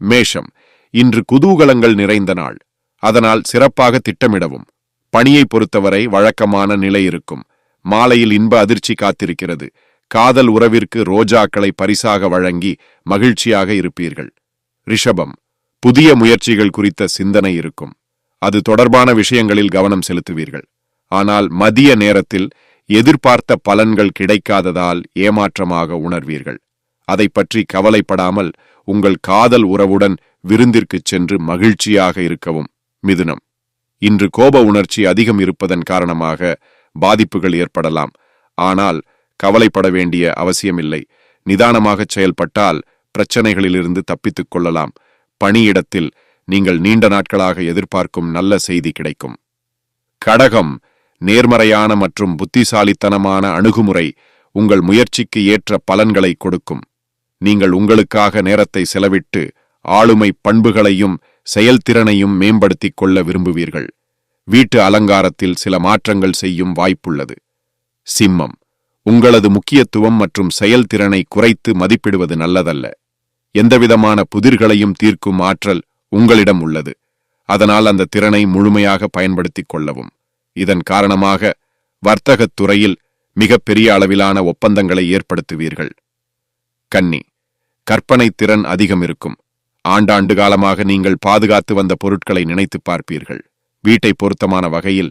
மேஷம். இன்று குதூகலங்கள் நிறைந்த நாள். அதனால் சிறப்பாக திட்டமிடவும். பணியை பொறுத்தவரை வழக்கமான நிலை இருக்கும். மாலையில் இன்ப அதிர்ச்சி காத்திருக்கிறது. காதல் உறவிற்கு ரோஜாக்களை பரிசாக வழங்கி மகிழ்ச்சியாக இருப்பீர்கள். ரிஷபம். புதிய முயற்சிகள் குறித்த சிந்தனை இருக்கும். அது தொடர்பான விஷயங்களில் கவனம் செலுத்துவீர்கள். ஆனால் மதிய நேரத்தில் எதிர்பார்த்த பலன்கள் கிடைக்காததால் ஏமாற்றமாக உணர்வீர்கள். அதை பற்றி கவலைப்படாமல் உங்கள் காதல் உறவுடன் விருந்திற்குச் சென்று மகிழ்ச்சியாக இருக்கவும் மிதுனம். இன்று கோப உணர்ச்சி அதிகம் இருப்பதன் காரணமாக பாதிப்புகள் ஏற்படலாம். ஆனால் கவலைப்பட வேண்டிய அவசியமில்லை. நிதானமாகச் செயல்பட்டால் பிரச்சனைகளிலிருந்து தப்பித்துக் கொள்ளலாம். பணியிடத்தில் நீங்கள் நீண்ட நாட்களாக எதிர்பார்க்கும் நல்ல செய்தி கிடைக்கும். கடகம் நேர்மறையான மற்றும் புத்திசாலித்தனமான அணுகுமுறை உங்கள் முயற்சிக்கு ஏற்ற பலன்களை கொடுக்கும். நீங்கள் உங்களுக்காக நேரத்தை செலவிட்டு ஆளுமை பண்புகளையும் செயல்திறனையும் மேம்படுத்திக் கொள்ள விரும்புவீர்கள். வீட்டு அலங்காரத்தில் சில மாற்றங்கள் செய்யும் வாய்ப்புள்ளது. சிம்மம். உங்களது முக்கியத்துவம் மற்றும் செயல்திறனை குறைத்து மதிப்பிடுவது நல்லதல்ல. எந்தவிதமான புதிர்களையும் தீர்க்கும் ஆற்றல் உங்களிடம் உள்ளது. அதனால் அந்த திறனை முழுமையாக பயன்படுத்திக் கொள்ளவும். இதன் காரணமாக வர்த்தகத் துறையில் மிகப்பெரிய அளவிலான ஒப்பந்தங்களை ஏற்படுத்துவீர்கள். கன்னி கற்பனை திறன் அதிகம் இருக்கும். ஆண்டாண்டு காலமாக நீங்கள் பாதுகாத்து வந்த பொருட்களை நினைத்துப் பார்ப்பீர்கள். வீட்டை பொருத்தமான வகையில்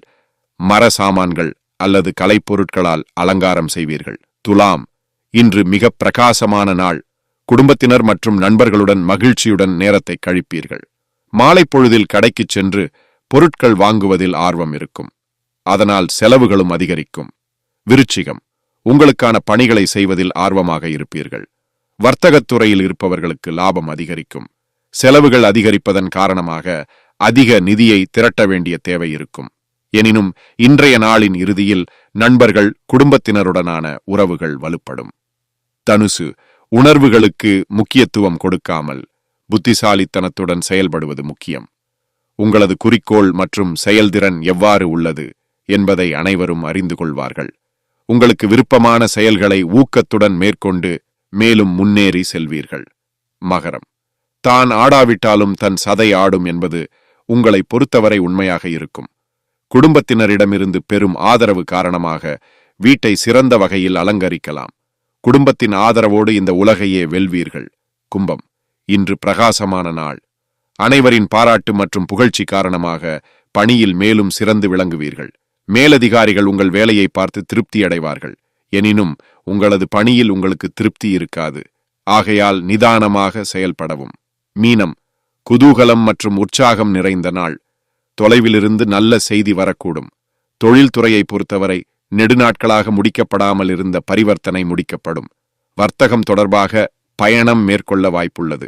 மர சாமான்கள் அல்லது கலைப்பொருட்களால் அலங்காரம் செய்வீர்கள். துலாம் இன்று மிக பிரகாசமான நாள். குடும்பத்தினர் மற்றும் நண்பர்களுடன் மகிழ்ச்சியுடன் நேரத்தை கழிப்பீர்கள். மாலை பொழுதில் கடைக்குச் சென்று பொருட்கள் வாங்குவதில் ஆர்வம் இருக்கும். அதனால் செலவுகளும் அதிகரிக்கும். விருச்சிகம் உங்களுக்கான பணிகளை செய்வதில் ஆர்வமாக இருப்பீர்கள். வர்த்தகத்துறையில் இருப்பவர்களுக்கு லாபம் அதிகரிக்கும். செலவுகள் அதிகரிப்பதன் காரணமாக அதிக நிதியை திரட்ட வேண்டிய தேவை இருக்கும். எனினும் இன்றைய நாளின் இறுதியில் நண்பர்கள் குடும்பத்தினருடனான உறவுகள் வலுப்படும். தனுசு உணர்வுகளுக்கு முக்கியத்துவம் கொடுக்காமல் புத்திசாலித்தனத்துடன் செயல்படுவது முக்கியம். உங்களது குறிக்கோள் மற்றும் செயல்திறன் எவ்வாறு உள்ளது என்பதை அனைவரும் அறிந்து கொள்வார்கள். உங்களுக்கு விருப்பமான செயல்களை ஊக்கத்துடன் மேற்கொண்டு மேலும் முன்னேறி செல்வீர்கள். மகரம். தான் ஆடாவிட்டாலும் தன் சதை ஆடும் என்பது உங்களை பொறுத்தவரை உண்மையாக இருக்கும். குடும்பத்தினரிடமிருந்து பெரும் ஆதரவு காரணமாக வீட்டை சிறந்த வகையில் அலங்கரிக்கலாம். குடும்பத்தின் ஆதரவோடு இந்த உலகையே வெல்வீர்கள். கும்பம். இன்று பிரகாசமான நாள். அனைவரின் பாராட்டு மற்றும் புகழ்ச்சி காரணமாக பணியில் மேலும் சிறந்து விளங்குவீர்கள். மேலதிகாரிகள் உங்கள் வேலையை பார்த்து திருப்தி அடைவார்கள். எனினும் உங்களது பணியில் உங்களுக்கு திருப்தி இருக்காது. ஆகையால் நிதானமாக செயல்படவும். மீனம் குதூகலம் மற்றும் உற்சாகம் நிறைந்த நாள். தொலைவிலிருந்து நல்ல செய்தி வரக்கூடும். தொழில்துறையை பொறுத்தவரை நெடுநாட்களாக முடிக்கப்படாமல் இருந்த பரிவர்த்தனை முடிக்கப்படும். வர்த்தகம் தொடர்பாக பயணம் மேற்கொள்ள வாய்ப்புள்ளது.